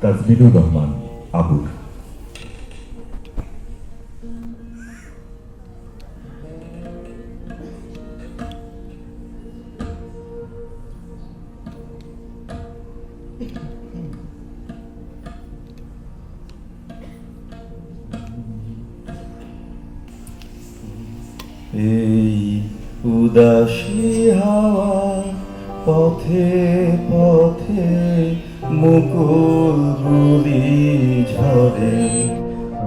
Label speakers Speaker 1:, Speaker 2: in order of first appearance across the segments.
Speaker 1: das bin du
Speaker 2: doch, Mann. Abu. Ei, udashi hawa পথে পথে মুকুল গুলি ঝরে।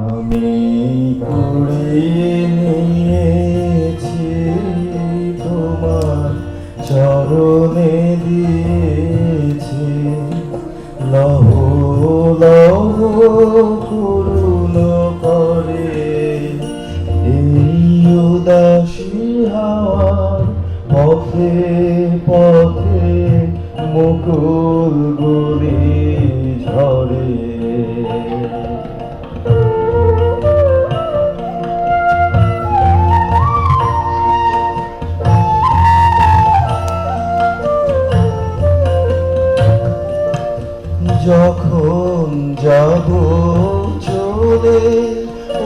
Speaker 2: আমি কুড়িয়ে নিয়েছি তোমার চরণে দিয়েছি। লহ লহ, করুণ করে। এই উদাসী হাওয়ার পথে মুকুল ঝরে। যখন যাব চলে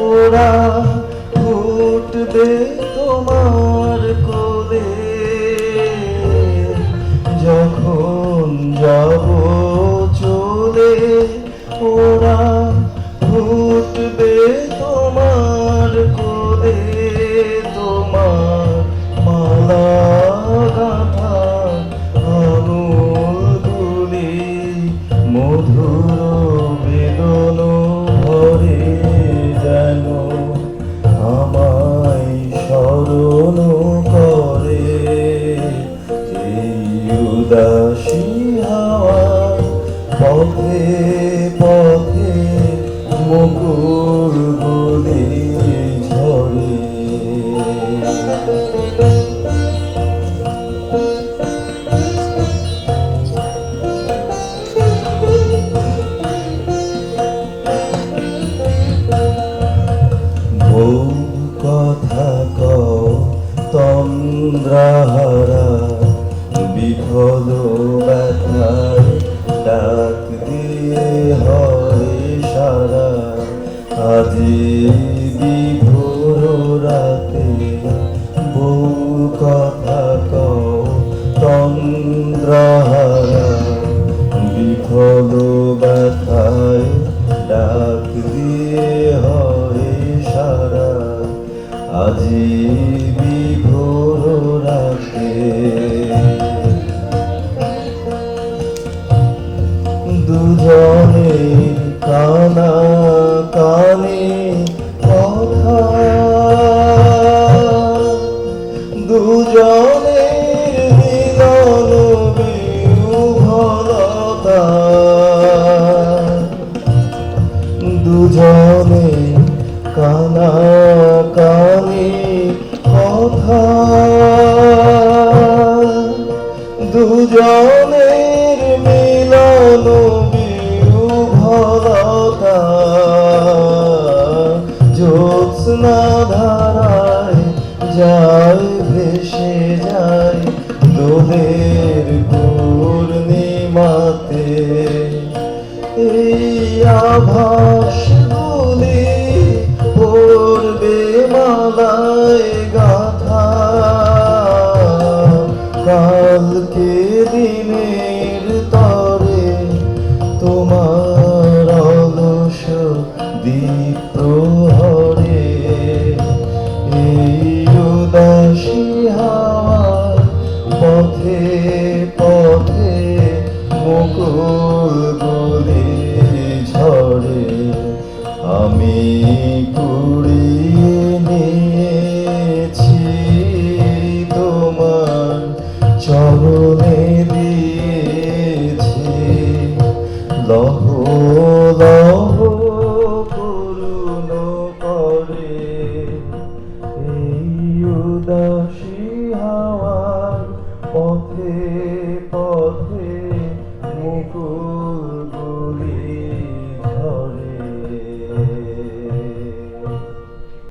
Speaker 2: ওরা ফুটবে ওরা আজি বিভোর রাতে বউ কথা কও তন্দ্রাহারা বিফল ব্যথায়, ডাক দিয়ে হয় সারা। আজি বিভোর রাতে দুজনে কানে কানা কথা। দুজনের মিলন বিহ্বলতা জ্যোৎস্না ধারায় যায় ভেসে যায় দোলের পূর্ণিমাতে। এই আভাস দিনে